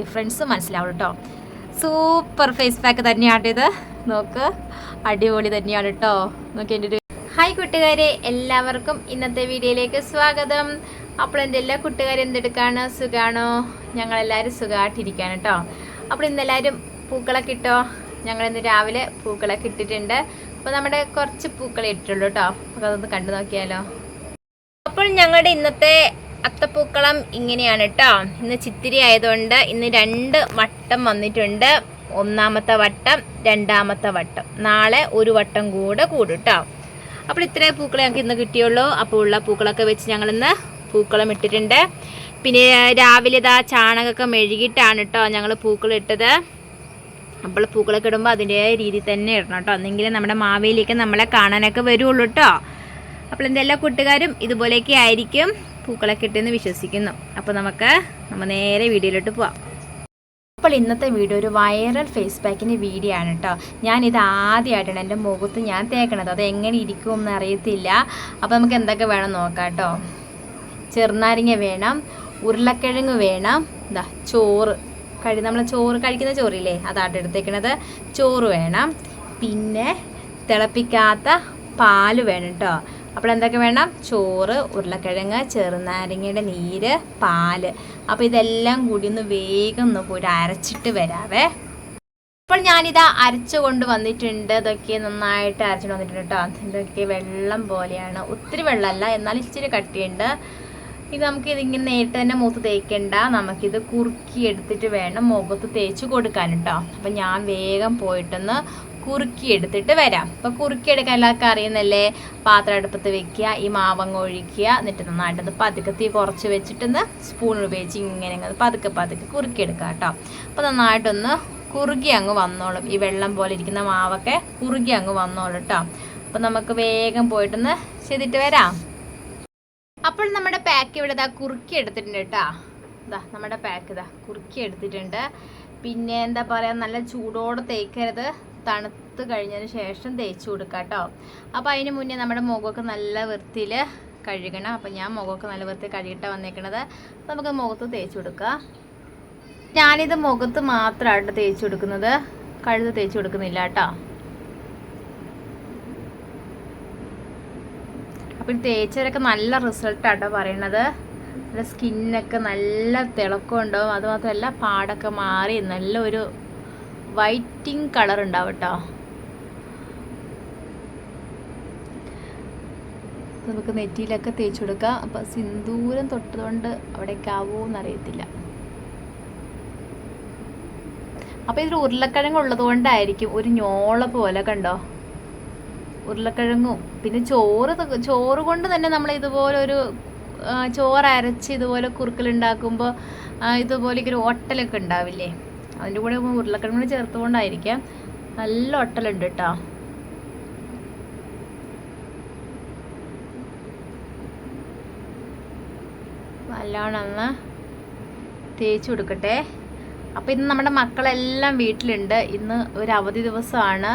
Difference മനസ്സിലാവും കേട്ടോ super face pack തന്നെയാണ് ഇത്. നോക്ക് അടിപൊളി തന്നെയാണ് കേട്ടോ നോക്കി എന്റെ ഒരു ഹായ് കൂട്ടുകാരെ എല്ലാവർക്കും ഇന്നത്തെ വീഡിയോയിലേക്ക് സ്വാഗതം. അപ്പോൾ എന്റെ എല്ലാ കൂട്ടുകാരും എന്തെടുക്കാണ്? സുഖാണോ? ഞങ്ങളെല്ലാവരും സുഖമായിട്ടിരിക്കുകയാണ് കേട്ടോ അപ്പോൾ ഇന്നെല്ലാവരും പൂക്കളൊക്കെ ഇട്ടോ? ഞങ്ങൾ ഇന്ന് രാവിലെ പൂക്കളൊക്കെ ഇട്ടിട്ടുണ്ട്. അപ്പോൾ നമ്മുടെ കുറച്ച് പൂക്കളെ ഇട്ടുള്ളൂ കേട്ടോ അപ്പോൾ അതൊന്ന് കണ്ടു നോക്കിയാലോ. അപ്പോൾ ഞങ്ങളുടെ ഇന്നത്തെ അത്തപ്പൂക്കളം ഇങ്ങനെയാണ് കേട്ടോ ഇന്ന് ചിത്തിരി ആയതുകൊണ്ട് ഇന്ന് രണ്ട് വട്ടം വന്നിട്ടുണ്ട്. ഒന്നാമത്തെ വട്ടം രണ്ടാമത്തെ വട്ടം. നാളെ ഒരു വട്ടം കൂടെ കൂടും കേട്ടോ അപ്പോൾ ഇത്രയും പൂക്കളെ ഞങ്ങൾക്ക് ഇന്ന് കിട്ടിയുള്ളൂ. അപ്പോൾ ഉള്ള പൂക്കളൊക്കെ വെച്ച് ഞങ്ങളിന്ന് പൂക്കളം ഇട്ടിട്ടുണ്ട്. പിന്നെ രാവിലെ ഇതാ ചാണകമൊക്കെ മെഴുകിയിട്ടാണ് കേട്ടോ ഞങ്ങൾ പൂക്കളം ഇട്ടത്. അപ്പോൾ പൂക്കളൊക്കെ ഇടുമ്പോൾ അതിന്റെതായ രീതിയിൽ തന്നെ ഇടണം കേട്ടോ എന്നെങ്കിലും നമ്മുടെ മാവേലിയൊക്കെ നമ്മളെ കാണാനൊക്കെ വരുള്ളൂ കേട്ടോ അപ്പോൾ എന്റെ എല്ലാ കൂട്ടുകാരും ഇതുപോലെയൊക്കെ ആയിരിക്കും. പൂക്കളൊക്കെ കിട്ടിയെന്ന് വിശ്വസിക്കുന്നു. അപ്പോൾ നമുക്ക് നമ്മൾ നേരെ വീഡിയോയിലോട്ട് പോവാം. അപ്പോൾ ഇന്നത്തെ വീഡിയോ ഒരു വൈറൽ ഫേസ് പാക്കിന്റെ വീഡിയോ ആണ് കേട്ടോ ഞാനിത് ആദ്യമായിട്ടാണ് എന്റെ മുഖത്ത് ഞാൻ തേക്കണത്. അത് എങ്ങനെ ഇരിക്കും എന്ന് അറിയത്തില്ല. അപ്പോൾ നമുക്ക് എന്തൊക്കെ വേണം നോക്കാം കേട്ടോ ചെറുനാരങ്ങ വേണം ഉരുളക്കിഴങ്ങ് വേണം എന്താ ചോറ്. കഴി നമ്മൾ ചോറ് കഴിക്കുന്ന ചോറില്ലേ? അതാട്ട് എടുത്തേക്കണത്. ചോറ് വേണം. പിന്നെ തിളപ്പിക്കാത്ത പാൽ വേണം കേട്ടോ അപ്പോൾ എന്തൊക്കെ വേണം? ചോറ് ഉരുളക്കിഴങ്ങ് ചെറുനാരങ്ങയുടെ നീര് പാൽ. അപ്പോൾ ഇതെല്ലാം കൂടി ഒന്ന് വേഗം ഒന്ന് പോയിട്ട് അരച്ചിട്ട് വരാവേ. അപ്പോൾ ഞാനിതാ അരച്ചു കൊണ്ട് വന്നിട്ടുണ്ട്. ഇതൊക്കെ നന്നായിട്ട് അരച്ചിട്ട് വന്നിട്ടുണ്ട് കേട്ടോ. ഇതൊക്കെ വെള്ളം പോലെയാണ്. ഒത്തിരി വെള്ളമല്ല എന്നാൽ ഇച്ചിരി കട്ടിയുണ്ട്. ഇത് നമുക്ക് ഇതിങ്ങനെ നേരിട്ട് തന്നെ മുഖത്ത് തേക്കണ്ട. നമുക്കിത് കുറുക്കി എടുത്തിട്ട് വേണം മുഖത്ത് തേച്ച് കൊടുക്കാൻ കേട്ടോ. അപ്പം ഞാൻ വേഗം പോയിട്ടൊന്ന് കുറുക്കി എടുത്തിട്ട് വരാം. അപ്പോൾ കുറുക്കി എടുക്കാൻ എല്ലാവർക്കും അറിയുന്നല്ലേ? പാത്രം അടുപ്പത്ത് വെക്കുക ഈ മാവങ്ങ ഒഴിക്കുക എന്നിട്ട് നന്നായിട്ടത് പതുക്കെ തീ കുറച്ച് വെച്ചിട്ടൊന്ന് സ്പൂൺ ഉപയോഗിച്ച് ഇങ്ങനെ പതുക്കെ പതുക്കെ കുറുക്കി എടുക്കുക കേട്ടോ. അപ്പോൾ നന്നായിട്ടൊന്ന് കുറുകി അങ്ങ് വന്നോളും. ഈ വെള്ളം പോലെ ഇരിക്കുന്ന മാവൊക്കെ കുറുകി അങ്ങ് വന്നോളും കേട്ടോ. അപ്പോൾ നമുക്ക് വേഗം പോയിട്ടൊന്ന് ചെയ്തിട്ട് വരാം. അപ്പോൾ നമ്മുടെ പാക്ക് ഇവിടെ കുറുക്കി എടുത്തിട്ടുണ്ട് കേട്ടോ. നമ്മുടെ പാക്ക് ഇതാ കുറുക്കി എടുത്തിട്ടുണ്ട് പിന്നെ എന്താ പറയുക നല്ല ചൂടോടെ തേക്കരുത്. തണുത്ത് കഴിഞ്ഞതിന് ശേഷം തേച്ച് കൊടുക്കുക കേട്ടോ അപ്പോൾ അതിന് മുന്നേ നമ്മുടെ മുഖമൊക്കെ നല്ല വൃത്തിയിൽ കഴുകണം. അപ്പോൾ ഞാൻ മുഖമൊക്കെ നല്ല വൃത്തി കഴുകിയിട്ടാണ് വന്നേക്കണത്. അപ്പോൾ നമുക്ക് മുഖത്ത് തേച്ച് കൊടുക്കുക ഞാനിത് മുഖത്ത് മാത്രമായിട്ട് തേച്ച് കൊടുക്കുന്നത്. കഴുത്ത് തേച്ച് കൊടുക്കുന്നില്ല കേട്ടോ. അപ്പോൾ തേച്ചവരൊക്കെ നല്ല റിസൾട്ടാട്ടോ പറയണത്. നല്ല സ്കിന്നൊക്കെ നല്ല തിളക്കം ഉണ്ടാവും അതുമാത്രമല്ല പാടൊക്കെ മാറി നല്ലൊരു വൈറ്റിങ് കളർ ഉണ്ടാവും കേട്ടോ നമുക്ക് നെറ്റിയിലൊക്കെ തേച്ച് കൊടുക്കാം. അപ്പം സിന്ദൂരം തൊട്ടതുകൊണ്ട് അവിടേക്ക് ആവുമോ അറിയത്തില്ല അപ്പോൾ ഇതിൽ ഉരുളക്കിഴങ്ങ് ഉള്ളത് കൊണ്ടായിരിക്കും ഒരു ഞോള പോലെ കണ്ടോ? ഉരുളക്കിഴങ്ങും. പിന്നെ ചോറ് ചോറ് കൊണ്ട് തന്നെ നമ്മൾ ഇതുപോലെ ഒരു ചോറ് അരച്ച് ഇതുപോലെ കുറുക്കലുണ്ടാക്കുമ്പോൾ ഇതുപോലെ ഒരു ഒട്ടലൊക്കെ ഉണ്ടാവില്ലേ? അതിന്റെ കൂടെ ഉരുളക്കിഴങ്ങ് ചേർത്തുകൊണ്ടായിരിക്കാം. നല്ല ഒട്ടലുണ്ട് കേട്ടോ നല്ലോണം ഒന്ന് തേച്ച് കൊടുക്കട്ടെ. അപ്പോൾ ഇന്ന് നമ്മുടെ മക്കളെല്ലാം വീട്ടിലുണ്ട്. ഇന്ന് ഒരു അവധി ദിവസമാണ്.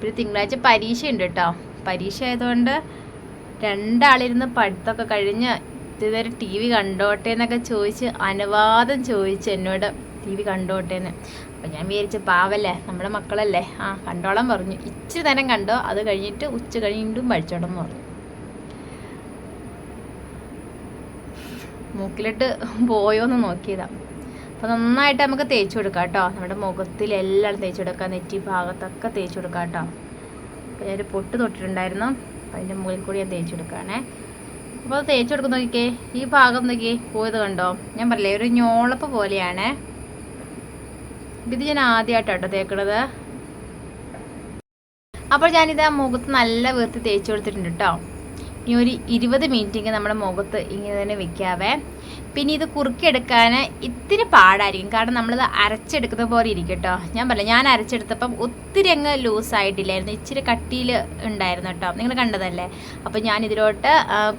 ഒരു തിങ്കളാഴ്ച പരീക്ഷയുണ്ട് കേട്ടോ പരീക്ഷ ആയതുകൊണ്ട് രണ്ടാളിരുന്ന് പഠിത്തമൊക്കെ കഴിഞ്ഞ് ഇതുവരെ ടി വി കണ്ടോട്ടെ എന്നൊക്കെ ചോദിച്ച് അനുവാദം ചോദിച്ചു എന്നോട് ടി വി കണ്ടോട്ടെ എന്ന് അപ്പം ഞാൻ വിചാരിച്ചു പാവല്ലേ നമ്മുടെ മക്കളല്ലേ? ആ കണ്ടോളം പറഞ്ഞു. ഇച്ചിരി നേരം കണ്ടോ. അത് കഴിഞ്ഞിട്ട് ഉച്ച കഴിഞ്ഞിട്ടും പഠിച്ചോളം എന്ന് പറഞ്ഞു. മൂക്കിലിട്ട് പോയോന്ന് നോക്കിയതാ. അപ്പോൾ നന്നായിട്ട് നമുക്ക് തേച്ച് കൊടുക്കാം കേട്ടോ. നമ്മുടെ മുഖത്തിലെല്ലാം തേച്ച് കൊടുക്കാം നെറ്റി ഭാഗത്തൊക്കെ തേച്ച് കൊടുക്കാം കേട്ടോ. അപ്പോൾ ഞാനൊരു പൊട്ട് തൊട്ടിട്ടുണ്ടായിരുന്നു. അപ്പോൾ അതിന്റെ മുകളിൽ കൂടി ഞാൻ തേച്ച് കൊടുക്കുകയാണേ അപ്പോൾ അത് തേച്ച് കൊടുക്കുന്ന നോക്കിക്കേ. ഈ ഭാഗം നോക്കി പോയത് കണ്ടോ? ഞാൻ പറയില്ലേ ഒരു ഞോളപ്പ് പോലെയാണ്. ഇത് ഞാൻ ആദ്യമായിട്ടാട്ടോ തേക്കണത്. അപ്പോൾ ഞാനിത് ആ മുഖത്ത് നല്ല വൃത്തി തേച്ച് കൊടുത്തിട്ടുണ്ട് കേട്ടോ. ഇനി ഒരു ഇരുപത് മിനിറ്റ് നമ്മുടെ മുഖത്ത് ഇങ്ങനെ തന്നെ വെക്കാവേ. പിന്നെ ഇത് കുറുക്കിയെടുക്കാൻ ഇത്തിരി പാടായിരിക്കും. കാരണം നമ്മളിത് അരച്ചെടുക്കുന്ന പോലെ ഇരിക്കും കേട്ടോ. ഞാൻ പറയാം ഞാൻ അരച്ചെടുത്തപ്പം ഒത്തിരി അങ്ങ് ലൂസായിട്ടില്ലായിരുന്നു. ഇച്ചിരി കട്ടിയിൽ ഉണ്ടായിരുന്നു കേട്ടോ. നിങ്ങൾ കണ്ടതല്ലേ? അപ്പോൾ ഞാൻ ഇതിലോട്ട്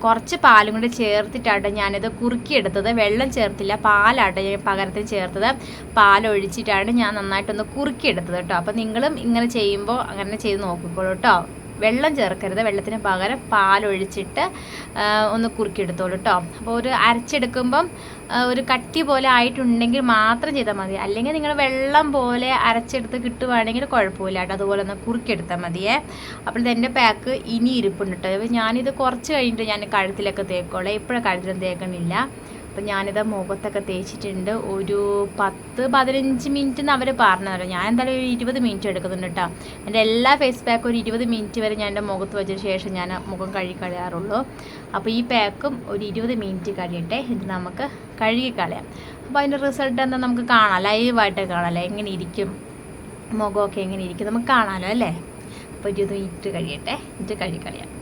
കുറച്ച് പാലും കൂടി ചേർത്തിട്ടാട്ടോ ഞാനിത് കുറുക്കിയെടുത്തത്. വെള്ളം ചേർത്തില്ല പാലാട്ടോ ഞാൻ പകരത്തിന് ചേർത്തത്. പാലൊഴിച്ചിട്ടാണ് ഞാൻ നന്നായിട്ടൊന്ന് കുറുക്കിയെടുത്തത് കേട്ടോ. അപ്പോൾ നിങ്ങളും ഇങ്ങനെ ചെയ്യുമ്പോൾ അങ്ങനെ ചെയ്ത് നോക്കിക്കോളൂ കേട്ടോ. വെള്ളം ചേർക്കരുത്. വെള്ളത്തിന് പകരം പാലൊഴിച്ചിട്ട് ഒന്ന് കുറുക്കിയെടുത്തോളൂ കേട്ടോ അപ്പോൾ ഒരു അരച്ചെടുക്കുമ്പം ഒരു കട്ടി പോലെ ആയിട്ടുണ്ടെങ്കിൽ മാത്രം ചെയ്താൽ മതി. അല്ലെങ്കിൽ നിങ്ങൾ വെള്ളം പോലെ അരച്ചെടുത്ത് കിട്ടുവാണെങ്കിൽ കുഴപ്പമില്ല കേട്ടോ അതുപോലെ ഒന്ന് കുറുക്കിയെടുത്താൽ മതിയേ. അപ്പോൾ ഇതെന്റെ പാക്ക് ഇനി ഇരിപ്പുണ്ട് കേട്ടോ ഞാനിത് കുറച്ച് കഴിഞ്ഞിട്ട് ഞാൻ കഴുത്തിലൊക്കെ തേക്കോളെ ഇപ്പോഴും കഴുത്തിലും തേക്കണില്ല. അപ്പം ഞാനിത് മുഖത്തൊക്കെ തേച്ചിട്ടുണ്ട്. ഒരു പത്ത് പതിനഞ്ച് മിനിറ്റ് എന്ന് അവർ പറഞ്ഞതല്ലോ ഞാൻ എന്തായാലും ഒരു ഇരുപത് മിനിറ്റ് എടുക്കുന്നുണ്ട് കേട്ടോ എന്റെ എല്ലാ ഫേസ് പാക്കും ഒരു ഇരുപത് മിനിറ്റ് വരെ ഞാൻ എന്റെ മുഖത്ത് വെച്ചതിന് ശേഷം ഞാൻ മുഖം കഴുകി കളയാറുള്ളൂ. അപ്പോൾ ഈ പാക്കും ഒരു ഇരുപത് മിനിറ്റ് കഴിയട്ടെ ഇത് നമുക്ക് കഴുകി കളയാം. അപ്പോൾ അതിന്റെ റിസൾട്ട് എന്താ നമുക്ക് കാണാം. ലൈവായിട്ട് കാണാമല്ലോ എങ്ങനെ ഇരിക്കും? മുഖമൊക്കെ എങ്ങനെ ഇരിക്കും? നമുക്ക് കാണാമല്ലോ അല്ലേ? അപ്പോൾ ഇരുപത് മിനിറ്റ് കഴിയട്ടെ. ഇത് കഴുകി കളയാം.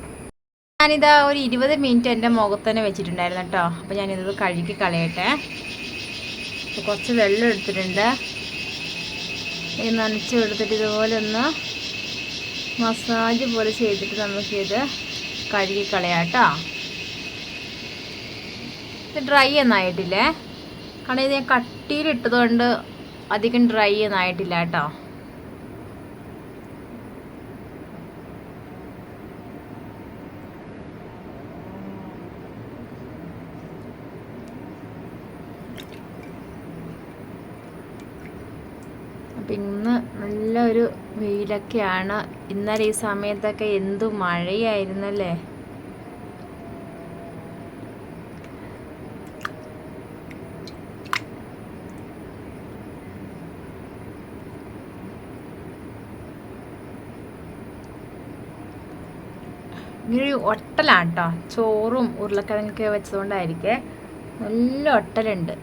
ഞാനിതാ ഒരു ഇരുപത് മിനിറ്റ് എന്റെ മുഖത്ത് തന്നെ വെച്ചിട്ടുണ്ടായിരുന്നു കേട്ടോ. അപ്പോൾ ഞാനിത് കഴുകി കളയട്ടെ. അപ്പോൾ കുറച്ച് വെള്ളം എടുത്തിട്ടുണ്ട്. ഇത് നനച്ച് എടുത്തിട്ട് ഇതുപോലെ ഒന്ന് മസാജ് പോലെ ചെയ്തിട്ട് നമുക്കിത് കഴുകി കളയാം കേട്ടോ. ഇത് ഡ്രൈ ഒന്നായിട്ടില്ലേ? കാരണം ഇത് ഞാൻ കട്ടിയിലിട്ടതുകൊണ്ട് അധികം ഡ്രൈ ഒന്നായിട്ടില്ല കേട്ടോ. അപ്പം ഇന്ന് നല്ലൊരു വെയിലൊക്കെയാണ്. ഇന്നലെ ഈ സമയത്തൊക്കെ എന്തു മഴയായിരുന്നല്ലേ? ഇങ്ങനൊരു ഒട്ടലാണ് കേട്ടോ ചോറും ഉരുളക്കിഴങ്ങൊക്കെ വെച്ചതുകൊണ്ടായിരിക്കേ. നല്ല ഒട്ടലുണ്ട്.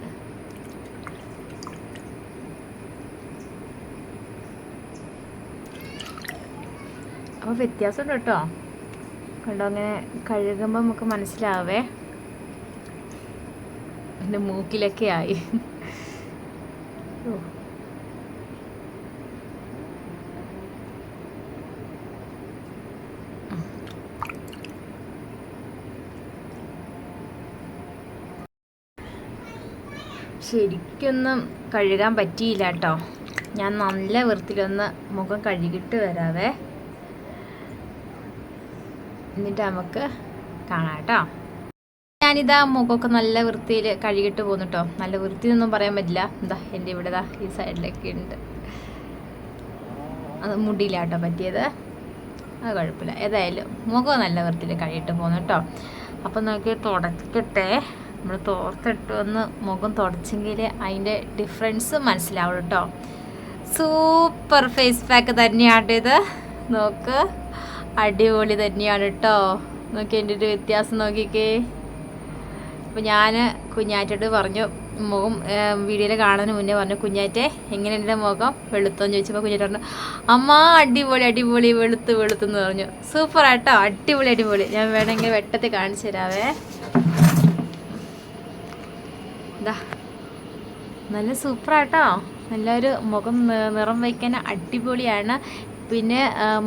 അപ്പോൾ വ്യത്യാസമുണ്ട് കേട്ടോ. കണ്ടോ അങ്ങനെ കഴുകുമ്പോൾ നമുക്ക് മനസ്സിലാവേ. എന്റെ മൂക്കിലൊക്കെ ആയി. ശരിക്കൊന്നും കഴുകാൻ പറ്റിയില്ല കേട്ടോ. ഞാൻ നല്ല വൃത്തിയിലൊന്ന് മുഖം കഴുകിയിട്ട് വരാവേ. എന്നിട്ട് നമുക്ക് കാണാം കേട്ടോ. ഞാനിതാ മുഖമൊക്കെ നല്ല വൃത്തിയിൽ കഴുകിയിട്ട് പോകുന്നു കേട്ടോ. നല്ല വൃത്തി എന്നൊന്നും പറയാൻ പറ്റില്ല. എന്താ എന്റെ ഇവിടെ ഇതാ ഈ സൈഡിലൊക്കെ ഉണ്ട്. അത് മുടിയിലാട്ടോ പറ്റിയത്. അത് കുഴപ്പമില്ല. ഏതായാലും മുഖം നല്ല വൃത്തിയിൽ കഴുകിയിട്ട് പോകുന്നു കേട്ടോ. അപ്പം നോക്കി തുടക്കട്ടെ. നമ്മൾ തോർത്തിട്ട് ഒന്ന് മുഖം തുടച്ചെങ്കിൽ അതിന്റെ ഡിഫറൻസ് മനസ്സിലാവും കേട്ടോ. സൂപ്പർ ഫേസ് പാക്ക് തന്നെയാണ് ഇത് നോക്ക്. അടിപൊളി തന്നെയാണ് കേട്ടോ നോക്കി എന്റെ ഒരു വ്യത്യാസം നോക്കിക്കേ. അപ്പോൾ ഞാൻ കുഞ്ഞാറ്റോട് പറഞ്ഞു മുഖം വീഡിയോയിൽ കാണുന്നതിന് മുന്നേ പറഞ്ഞു കുഞ്ഞാറ്റെ എങ്ങനെ എന്റെ മുഖം വെളുത്തോന്ന് ചോദിച്ചപ്പോൾ കുഞ്ഞാറ്റ പറഞ്ഞു അമ്മ അടിപൊളി അടിപൊളി വെളുത്ത് വെളുത്തെന്ന് പറഞ്ഞു. സൂപ്പർ ആട്ടോ അടിപൊളി അടിപൊളി. ഞാൻ വേണമെങ്കിൽ വെട്ടത്തിൽ കാണിച്ചു തരാവേ. ഇതാ നല്ല സൂപ്പറാട്ടോ നല്ലൊരു മുഖം നിറം വയ്ക്കാൻ അടിപൊളിയാണ്. പിന്നെ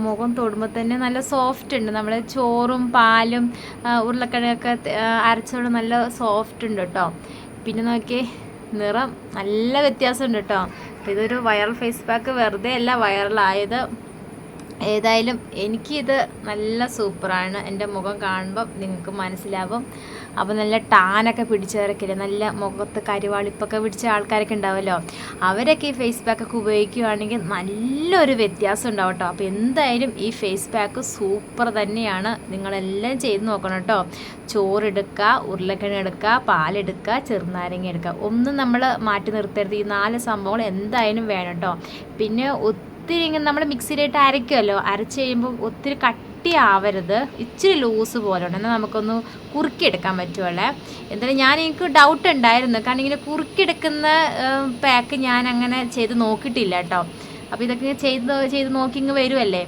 മുഖം തൊടുമ്പോൾ തന്നെ നല്ല സോഫ്റ്റ് ഉണ്ട്. നമ്മൾ ചോറും പാലും ഉരുളക്കിഴങ്ങൊക്കെ അരച്ചോണ്ട് നല്ല സോഫ്റ്റ് ഉണ്ട് കേട്ടോ പിന്നെ നോക്കി നിറം നല്ല വ്യത്യാസമുണ്ട് കേട്ടോ ഇതൊരു വൈറൽ ഫേസ് പാക്ക് വെറുതെ അല്ല വൈറലായത് ഏതായാലും എനിക്കിത് നല്ല സൂപ്പറാണ് എന്റെ മുഖം കാണുമ്പം നിങ്ങൾക്ക് മനസ്സിലാവും. അപ്പോൾ നല്ല ടാനൊക്കെ പിടിച്ചവരൊക്കെ നല്ല മുഖത്ത് കരിവാളിപ്പൊക്കെ പിടിച്ച ആൾക്കാരൊക്കെ ഉണ്ടാവുമല്ലോ അവരൊക്കെ ഈ ഫേസ് പാക്കൊക്കെ ഉപയോഗിക്കുകയാണെങ്കിൽ നല്ലൊരു വ്യത്യാസം ഉണ്ടാവും കേട്ടോ അപ്പോൾ എന്തായാലും ഈ ഫേസ് പാക്ക് സൂപ്പർ തന്നെയാണ് നിങ്ങളെല്ലാം ചെയ്ത് നോക്കണം കേട്ടോ ചോറെടുക്കുക ഉരുളക്കിഴങ്ങ് എടുക്കുക പാലെടുക്കുക ചെറുനാരങ്ങ എടുക്കുക ഒന്നും നമ്മൾ മാറ്റി നിർത്തരുത്. ഈ നാല് സംഭവങ്ങൾ എന്തായാലും വേണം കേട്ടോ പിന്നെ ഒത്തിരി ഇങ്ങനെ നമ്മൾ മിക്സിയിലിട്ട് അരയ്ക്കുമല്ലോ അരച്ച് കഴിയുമ്പോൾ ഒത്തിരി കട്ടിയാവരുത്. ഇച്ചിരി ലൂസ് പോലെ ഉണ്ട് എന്നാൽ നമുക്കൊന്ന് കുറുക്കിയെടുക്കാൻ പറ്റുമല്ലേ എന്തായാലും ഞാൻ എനിക്ക് ഡൗട്ട് ഉണ്ടായിരുന്നു. കാരണം ഇങ്ങനെ കുറുക്കിയെടുക്കുന്ന പാക്ക് ഞാൻ അങ്ങനെ ചെയ്ത് നോക്കിയിട്ടില്ല കേട്ടോ. അപ്പോൾ ഇതൊക്കെ ചെയ്ത് ചെയ്ത് നോക്കി ഇങ്ങ് വരുമല്ലേ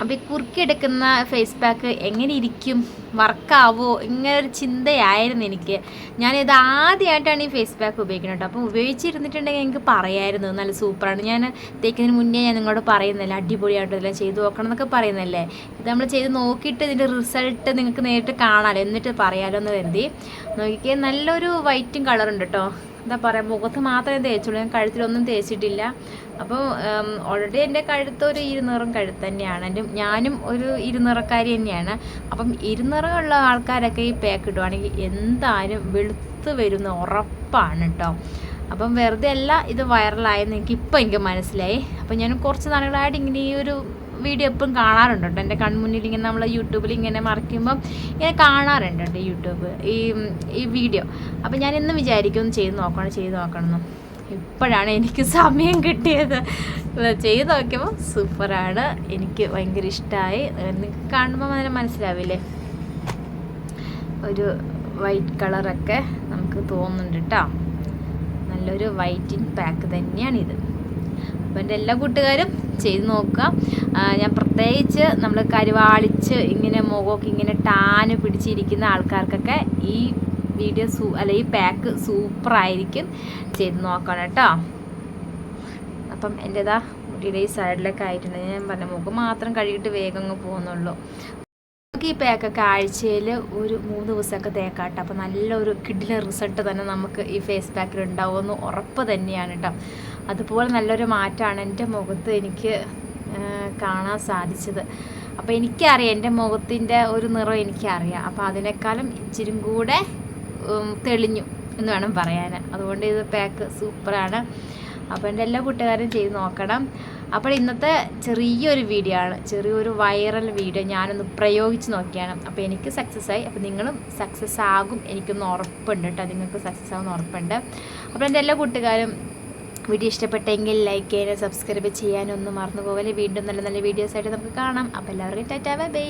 അപ്പോൾ ഈ കുറുക്കിയെടുക്കുന്ന ഫേസ് പാക്ക് എങ്ങനെ ഇരിക്കും? വർക്കാവോ ഇങ്ങനെ ഒരു ചിന്തയായിരുന്നു എനിക്ക്. ഞാനിത് ആദ്യമായിട്ടാണ് ഈ ഫേസ് പാക്ക് ഉപയോഗിക്കുന്നത് കേട്ടോ. അപ്പോൾ ഉപയോഗിച്ചിരുന്നിട്ടുണ്ടെങ്കിൽ എനിക്ക് പറയായിരുന്നു. നല്ല സൂപ്പറാണ്. ഞാൻ തേക്കുന്നതിന് മുന്നേ ഞാൻ നിങ്ങളോട് പറയുന്നില്ല അടിപൊളിയായിട്ട് ഇതെല്ലാം ചെയ്ത് നോക്കണം എന്നൊക്കെ പറയുന്നല്ലേ ഇത് നമ്മൾ ചെയ്ത് നോക്കിയിട്ട് ഇതിന്റെ റിസൾട്ട് നിങ്ങൾക്ക് നേരിട്ട് കാണാമല്ലോ എന്നിട്ട് പറയാമല്ലോ എന്ന് കരുതി. നോക്കിക്കേ നല്ലൊരു വൈറ്റും കളറുണ്ട് കേട്ടോ. എന്താ പറയുക മുഖത്ത് മാത്രമേ തേച്ചുള്ളൂ. ഞാൻ കഴുത്തിലൊന്നും തേച്ചിട്ടില്ല. അപ്പോൾ ഓൾറെഡി എന്റെ കഴുത്ത് ഒരു ഇരുന്നൂറും കഴുത്ത് തന്നെയാണ്. എന്റെ ഞാനും ഒരു ഇരുന്നൂറക്കാരി തന്നെയാണ്. അപ്പം ഇരുന്നൂറുള്ള ആൾക്കാരൊക്കെ ഈ പാക്ക് ഇടുവാണെങ്കിൽ എന്തായാലും വെളുത്ത് വരുന്ന ഉറപ്പാണ് കേട്ടോ അപ്പം വെറുതെ അല്ല ഇത് വൈറലായെന്ന് എനിക്ക് ഇപ്പം എനിക്ക് മനസ്സിലായി. അപ്പം ഞാൻ കുറച്ച് നാളുകളായിട്ട് ഇങ്ങനെ ഈ ഒരു വീഡിയോ എപ്പോഴും കാണാറുണ്ട് കേട്ടോ എന്റെ കൺമുന്നിൽ ഇങ്ങനെ നമ്മൾ യൂട്യൂബിൽ ഇങ്ങനെ മറിക്കുമ്പം ഇങ്ങനെ കാണാറുണ്ട് യൂട്യൂബ് ഈ ഈ വീഡിയോ അപ്പം ഞാൻ ഇന്ന് വിചാരിക്കും ഒന്ന് ചെയ്ത് നോക്കണം ചെയ്ത് നോക്കണം ഇപ്പോഴാണ് എനിക്ക് സമയം കിട്ടിയത്. ചെയ്ത് നോക്കിയപ്പോൾ സൂപ്പറാണ്. എനിക്ക് ഭയങ്കര ഇഷ്ടമായി നിങ്ങൾക്ക് കാണുമ്പോൾ അതിനെ മനസ്സിലാവില്ലേ? ഒരു വൈറ്റ് കളറൊക്കെ നമുക്ക് തോന്നുന്നുണ്ട് കേട്ടോ. നല്ലൊരു വൈറ്റിങ് പാക്ക് തന്നെയാണിത്. അപ്പോൾ എന്റെ എല്ലാ കൂട്ടുകാരും ചെയ്ത് നോക്കുക. ഞാൻ പ്രത്യേകിച്ച് നമ്മൾ കരുവാളിച്ച് ഇങ്ങനെ മുഖമൊക്കെ ഇങ്ങനെ ടാന് പിടിച്ചിരിക്കുന്ന ആൾക്കാർക്കൊക്കെ ഈ വീഡിയോ സൂ അല്ല ഈ പാക്ക് സൂപ്പറായിരിക്കും. ചെയ്ത് നോക്കണം കേട്ടോ. അപ്പം എന്റെതാ മുട്ടിയുടെ ഈ സൈഡിലൊക്കെ ആയിട്ടുണ്ട്. ഞാൻ പറഞ്ഞ മുഖം മാത്രം കഴുകിയിട്ട് വേഗം അങ്ങ് പോകുന്നുള്ളൂ. നമുക്ക് ഈ പാക്കൊക്കെ ആഴ്ചയിൽ ഒരു മൂന്ന് ദിവസമൊക്കെ തേക്കാട്ടോ അപ്പോൾ നല്ലൊരു കിഡിലെ റിസൾട്ട് തന്നെ നമുക്ക് ഈ ഫേസ് പാക്കിൽ ഉണ്ടാവുമെന്ന് ഉറപ്പ് തന്നെയാണ് കേട്ടോ. അതുപോലെ നല്ലൊരു മാറ്റമാണ് എന്റെ മുഖത്ത് എനിക്ക് കാണാൻ സാധിച്ചത്. അപ്പോൾ എനിക്കറിയാം എന്റെ മുഖത്തിന്റെ ഒരു നിറം എനിക്കറിയാം. അപ്പോൾ അതിനേക്കാളും ഇച്ചിരി കൂടെ തെളിഞ്ഞു എന്ന് വേണം പറയാൻ അതുകൊണ്ട് ഇത് പാക്ക് സൂപ്പറാണ്. അപ്പോൾ എന്റെ എല്ലാ കൂട്ടുകാരും ചെയ്ത് നോക്കണം. അപ്പോൾ ഇന്നത്തെ ചെറിയൊരു വീഡിയോ ആണ്. ചെറിയൊരു വൈറൽ വീഡിയോ ഞാനൊന്ന് പ്രയോഗിച്ച് നോക്കിയാണ്. അപ്പോൾ എനിക്ക് സക്സസ് ആയി. അപ്പോൾ നിങ്ങളും സക്സസ് ആകും. എനിക്കൊന്ന് ഉറപ്പുണ്ട് കേട്ടോ. നിങ്ങൾക്ക് സക്സസ് ആകുമെന്ന് ഉറപ്പുണ്ട്. അപ്പോൾ എന്റെ എല്ലാ കൂട്ടുകാരും വീഡിയോ ഇഷ്ടപ്പെട്ടെങ്കിൽ ലൈക്ക് ചെയ്യാനും സബ്സ്ക്രൈബ് ചെയ്യാനും ഒന്നും മറന്നു പോകല്ലേ വീണ്ടും നല്ല നല്ല വീഡിയോസായിട്ട് നമുക്ക് കാണാം. അപ്പോൾ എല്ലാവർക്കും ടാറ്റാ ബൈ ബൈ.